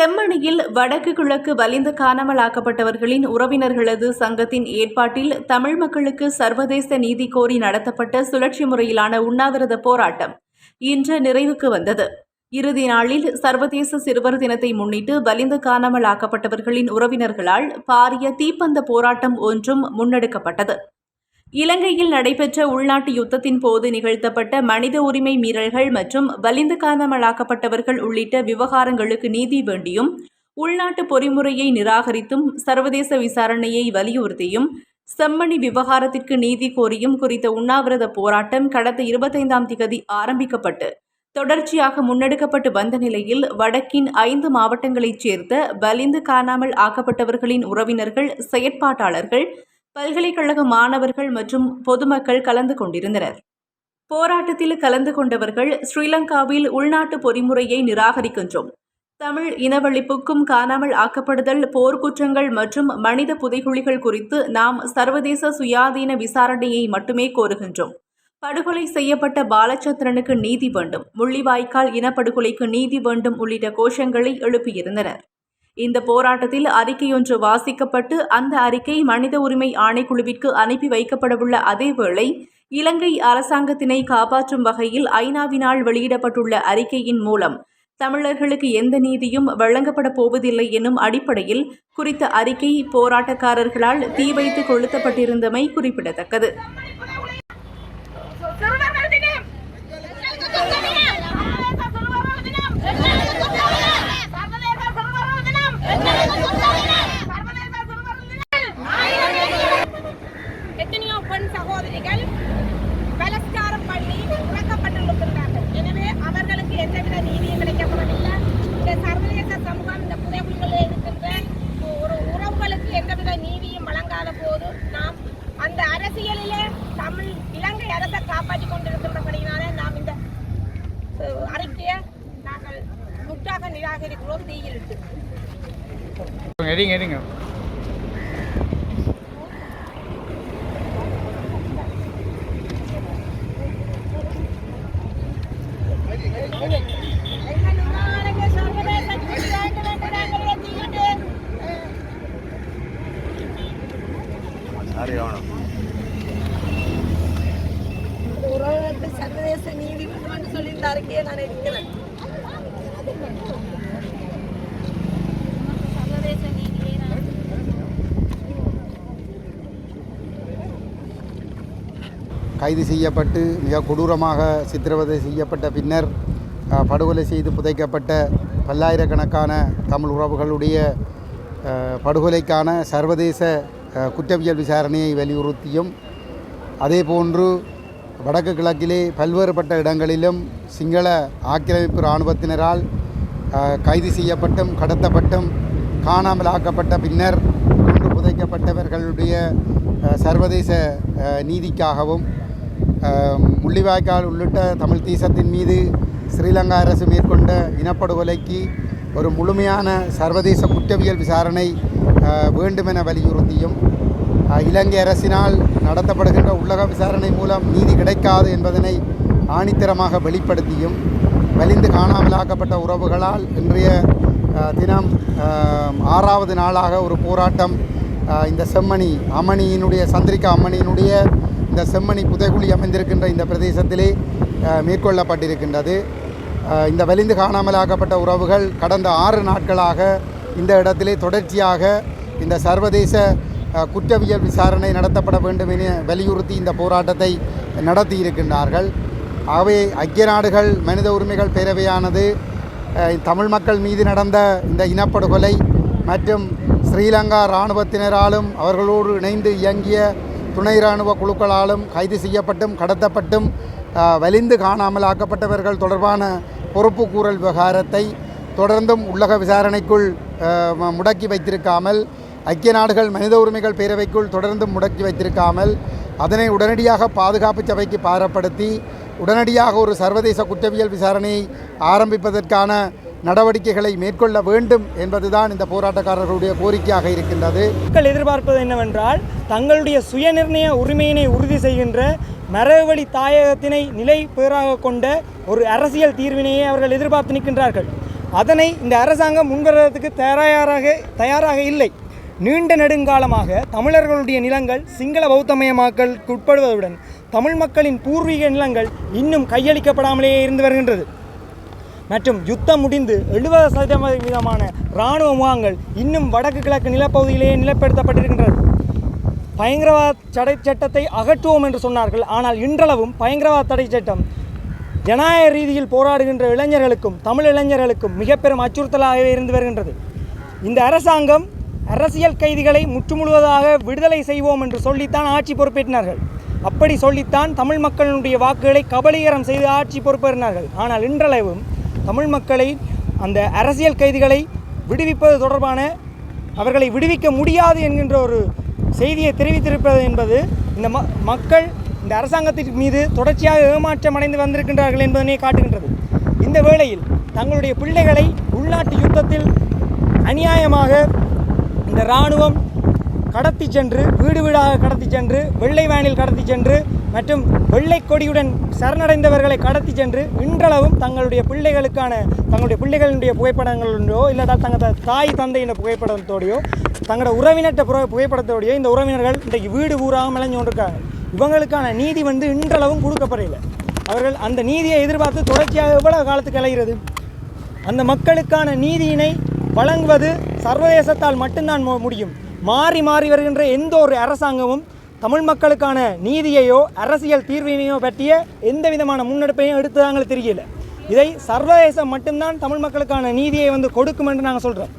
செம்மணியில் வடக்கு கிழக்கு வலிந்து காணாமலாக்கப்பட்டவர்களின் உறவினர்களது சங்கத்தின் ஏற்பாட்டில் தமிழ் மக்களுக்கு சர்வதேச நீதி கோரி நடத்தப்பட்ட சுழற்சி முறையிலான உண்ணாவிரத போராட்டம் இன்று நிறைவுக்கு வந்தது. இறுதி நாளில் சர்வதேச சிறுவர் தினத்தை முன்னிட்டு வலிந்து காணாமலாக்கப்பட்டவர்களின் உறவினர்களால் பாரிய தீப்பந்த போராட்டம் ஒன்றும் முன்னெடுக்கப்பட்டது. இலங்கையில் நடைபெற்ற உள்நாட்டு யுத்தத்தின் போது நிகழ்த்தப்பட்ட மனித உரிமை மீறல்கள் மற்றும் வலிந்து காணாமலாக்கப்பட்டவர்கள் உள்ளிட்ட விவகாரங்களுக்கு நீதி வேண்டியும் உள்நாட்டு பொறிமுறையை நிராகரித்தும் சர்வதேச விசாரணையை வலியுறுத்தியும் செம்மணி விவகாரத்திற்கு நீதி கோரியும் குறித்த உண்ணாவிரத போராட்டம் கடந்த இருபத்தைந்தாம் திகதி ஆரம்பிக்கப்பட்டு தொடர்ச்சியாக முன்னெடுக்கப்பட்டு வந்த நிலையில் வடக்கின் ஐந்து மாவட்டங்களைச் சேர்ந்த வலிந்து காணாமல் ஆக்கப்பட்டவர்களின் உறவினர்கள் செயற்பாட்டாளர்கள் பல்கலைக்கழக மாணவர்கள் மற்றும் பொதுமக்கள் கலந்து கொண்டிருந்தனர். போராட்டத்தில் கலந்து கொண்டவர்கள் ஸ்ரீலங்காவில் உள்நாட்டு பொறிமுறையை நிராகரிக்கின்றோம். தமிழ் இனவழிப்புக்கும் காணாமல் ஆக்கப்படுதல் போர்க்குற்றங்கள் மற்றும் மனித புதைகுழிகள் குறித்து நாம் சர்வதேச சுயாதீன விசாரணையை மட்டுமே கோருகின்றோம். படுகொலை செய்யப்பட்ட பாலச்சந்திரனுக்கு நீதி வேண்டும். முள்ளிவாய்க்கால் இனப்படுகொலைக்கு நீதி வேண்டும் உள்ளிட்ட கோஷங்களை எழுப்பியிருந்தனர். இந்த போராட்டத்தில் அறிக்கையொன்று வாசிக்கப்பட்டு அந்த அறிக்கை மனித உரிமை ஆணைக்குழுவிற்கு அனுப்பி வைக்கப்படவுள்ள அதேவேளை இலங்கை அரசாங்கத்தினை காப்பாற்றும் வகையில் ஐநாவினால் வெளியிடப்பட்டுள்ள அறிக்கையின் மூலம் தமிழர்களுக்கு எந்த நீதியும் வழங்கப்பட போவதில்லை என்னும் அடிப்படையில் குறித்த அறிக்கை போராட்டக்காரர்களால் தீ வைத்து கொளுத்தப்பட்டிருந்தமை குறிப்பிடத்தக்கது சிறுவர்கள் தினம் சர்வதேச சிறுவர்கள் தினம் சர்வதேச சிறுவர்கள் தினம் எத்தனையோ பெண் சகோதரிகள் பலாத்காரம் பண்ணி இறக்கப்பட்டிருக்கின்றார்கள் எனவே அவர்களுக்கு எந்தவித நீதியும் கிடைக்கப்படவில்லை இந்த சர்வதேச சமூகம் இந்த புதைகுழிகளில் இருக்கின்ற ஒரு உறவுகளுக்கு எந்தவித நீதியும் வழங்காத போது நாம் அந்த அரசியலிலே தமிழ் இலங்கை அரசை காப்பாற்றி கொண்டிருக்கின்றபடினாலே நாம் இந்த அறிக்கையை நாங்கள் முற்றாக நிராகரிக்கிறோம் தீயிலிட்டு. எடுங்க எடுங்க எங்கள் உறவுகளுக்கு சர்வதேச நீதி வேண்டும் என்று நாங்கள் எண்ணிக்கிட்டு, உறவுகளுக்கு சர்வதேச நீதி வேண்டும் என்று சொல்லி இந்த அறிக்கையை நான் இருக்கிறேன் சர்வதேச கைது செய்யப்பட்டு மிக கொடூரமாக சித்திரவதை செய்யப்பட்ட பின்னர் படுகொலை செய்து புதைக்கப்பட்ட பல்லாயிரக்கணக்கான தமிழ் உறவுகளுடைய படுகொலைக்கான சர்வதேச குற்றவியல் விசாரணையை வலியுறுத்தியும் அதேபோன்று வடக்கு கிழக்கிலே பல்வேறுபட்ட இடங்களிலும் சிங்கள ஆக்கிரமிப்பு இராணுவத்தினரால் கைது செய்யப்பட்டும் கடத்தப்பட்டும் காணாமல் ஆக்கப்பட்ட பின்னர் குண்டு புதைக்கப்பட்டவர்களுடைய சர்வதேச நீதிக்காகவும் முள்ளிவாய்க்கால் உள்ளிட்ட தமிழ் தேசத்தின் மீது ஸ்ரீலங்கா அரசு மேற்கொண்ட இனப்படுகொலைக்கு ஒரு முழுமையான சர்வதேச குற்றவியல் விசாரணை வேண்டுமென வலியுறுத்தியும் இலங்கை அரசினால் நடத்தப்படுகின்ற உள்ளக விசாரணை மூலம் நீதி கிடைக்காது என்பதனை ஆணித்தரமாக வெளிப்படுத்தியும் வலிந்து காணாமலாக்கப்பட்ட உறவுகளால் இன்றைய தினம் ஆறாவது நாளாக ஒரு போராட்டம் இந்த செம்மணி அம்மணியினுடைய சந்திரிகா அம்மணியினுடைய இந்த செம்மணி புதைகுழி அமைந்திருக்கின்ற இந்த பிரதேசத்திலே மேற்கொள்ளப்பட்டிருக்கின்றது. இந்த வலிந்து காணாமலாக்கப்பட்ட உறவுகள் கடந்த ஆறு நாட்களாக இந்த இடத்திலே தொடர்ச்சியாக இந்த சர்வதேச குற்றவியல் விசாரணை நடத்தப்பட வேண்டும் என வலியுறுத்தி இந்த போராட்டத்தை நடத்தியிருக்கின்றார்கள். அவை ஆகவே ஐக்கிய நாடுகள் மனித உரிமைகள் பேரவையானது தமிழ் மக்கள் மீது நடந்த இந்த இனப்படுகொலை மற்றும் ஸ்ரீலங்கா இராணுவத்தினராலும் அவர்களோடு இணைந்து இயங்கிய துணை இராணுவ குழுக்களாலும் கைது செய்யப்பட்டும் கடத்தப்பட்டும் வலிந்து காணாமல் ஆக்கப்பட்டவர்கள் தொடர்பான பொறுப்புக்கூறல் விவகாரத்தை தொடர்ந்தும் உள்ளக விசாரணைக்குள் முடக்கி வைத்திருக்காமல் ஐக்கிய நாடுகள் மனித உரிமைகள் பேரவைக்குள் தொடர்ந்து முடக்கி வைத்திருக்காமல் அதனை உடனடியாக பாதுகாப்பு சபைக்கு பாரப்படுத்தி உடனடியாக ஒரு சர்வதேச குற்றவியல் விசாரணையை ஆரம்பிப்பதற்கான நடவடிக்கைகளை மேற்கொள்ள வேண்டும் என்பதுதான் இந்த போராட்டக்காரர்களுடைய கோரிக்கையாக இருக்கின்றது. மக்கள் எதிர்பார்ப்பது என்னவென்றால் தங்களுடைய சுயநிர்ணய உரிமையினை உறுதி செய்கின்ற மரவழி தாயகத்தினை நிலை பேராக கொண்ட ஒரு அரசியல் தீர்வினையே அவர்கள் எதிர்பார்த்து நிற்கின்றார்கள். அதனை இந்த அரசாங்கம் முன்வருவதற்கு தயாராக தயாராக இல்லை. நீண்ட நெடுங்காலமாக தமிழர்களுடைய நிலங்கள் சிங்கள பௌத்தமயமாக்கலுக்கு உட்படுவதுடன் தமிழ் மக்களின் பூர்வீக நிலங்கள் இன்னும் கையளிக்கப்படாமலேயே இருந்து வருகின்றது. மற்றும் யுத்தம் முடிந்து எழுபது சதவீதமான இராணுவ முகாங்கள் இன்னும் வடக்கு கிழக்கு நிலப்பகுதியிலேயே நிலப்படுத்தப்பட்டிருக்கின்றது. பயங்கரவாத தடை சட்டத்தை அகற்றுவோம் என்று சொன்னார்கள். ஆனால் இன்றளவும் பயங்கரவாத தடை சட்டம் ஜனநாயக ரீதியில் போராடுகின்ற இளைஞர்களுக்கும் தமிழ் இளைஞர்களுக்கும் மிக பெரும் அச்சுறுத்தலாகவே இருந்து வருகின்றது. இந்த அரசாங்கம் அரசியல் கைதிகளை முற்றுமுழுவதாக விடுதலை செய்வோம் என்று சொல்லித்தான் ஆட்சி பொறுப்பேற்றினார்கள். அப்படி சொல்லித்தான் தமிழ் மக்களுடைய வாக்குகளை கபலீகரம் செய்து ஆட்சி பொறுப்பேறினார்கள். ஆனால் இன்றளவும் தமிழ் மக்களை அந்த அரசியல் கைதிகளை விடுவிப்பது தொடர்பான அவர்களை விடுவிக்க முடியாது என்கின்ற ஒரு செய்தியை தெரிவித்திருப்பது என்பது இந்த ம மக்கள் இந்த அரசாங்கத்தின் மீது தொடர்ச்சியாக ஏமாற்றம் அடைந்து வந்திருக்கின்றார்கள் என்பதனை காட்டுகின்றது. இந்த வேளையில் தங்களுடைய பிள்ளைகளை உள்நாட்டு யுத்தத்தில் அநியாயமாக இந்த இராணுவம் கடத்தி சென்று வீடு வீடாக கடத்தி சென்று வெள்ளை வேனில் கடத்தி சென்று மற்றும் வெள்ளை கொடியுடன் சரணடைந்தவர்களை கடத்தி சென்று இன்றளவும் தங்களுடைய பிள்ளைகளுக்கான தங்களுடைய பிள்ளைகளுடைய புகைப்படங்களோ இல்லாட்டா தங்கள் தாய் தந்தையின் புகைப்படத்தோடையோ தங்களோட உறவினர்கிட்ட புற புகைப்படத்தோடையோ இந்த உறவினர்கள் இன்றைக்கு வீடு ஊராக மிளஞ்சு கொண்டிருக்காங்க. இவங்களுக்கான நீதி வந்து இன்றளவும் கொடுக்கப்படவில்லை. அவர்கள் அந்த நீதியை எதிர்பார்த்து தொடர்ச்சியாக எவ்வளவு காலத்துக்கு அலைகிறது அந்த மக்களுக்கான நீதியினை வழங்குவது சர்வதேசத்தால் மட்டும்தான் முடியும். மாறி மாறி வருகின்ற எந்த ஒரு அரசாங்கமும் தமிழ் மக்களுக்கான நீதியையோ அரசியல் தீர்வினையோ பற்றிய எந்த விதமான முன்னெடுப்பையும் எடுத்ததாங்க தெரியல இதை சர்வதேசம் மட்டும்தான் தமிழ் மக்களுக்கான நீதியை வந்து கொடுக்கும் என்று நாங்கள் சொல்கிறோம்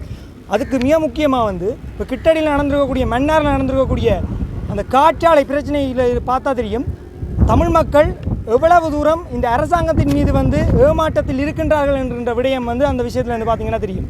அதுக்கு மிக முக்கியமாக வந்து இப்போ கிட்டடியில் நடந்திருக்கக்கூடிய மன்னாரில் நடந்திருக்கக்கூடிய அந்த காற்றாலை பிரச்சனையில் பார்த்தா தெரியும். தமிழ் மக்கள் எவ்வளவு தூரம் இந்த அரசாங்கத்தின் மீது வந்து ஏமாற்றத்தில் இருக்கின்றார்கள் என்கின்ற விடயம் வந்து அந்த விஷயத்தில் வந்து பார்த்தீங்கன்னா தெரியும்.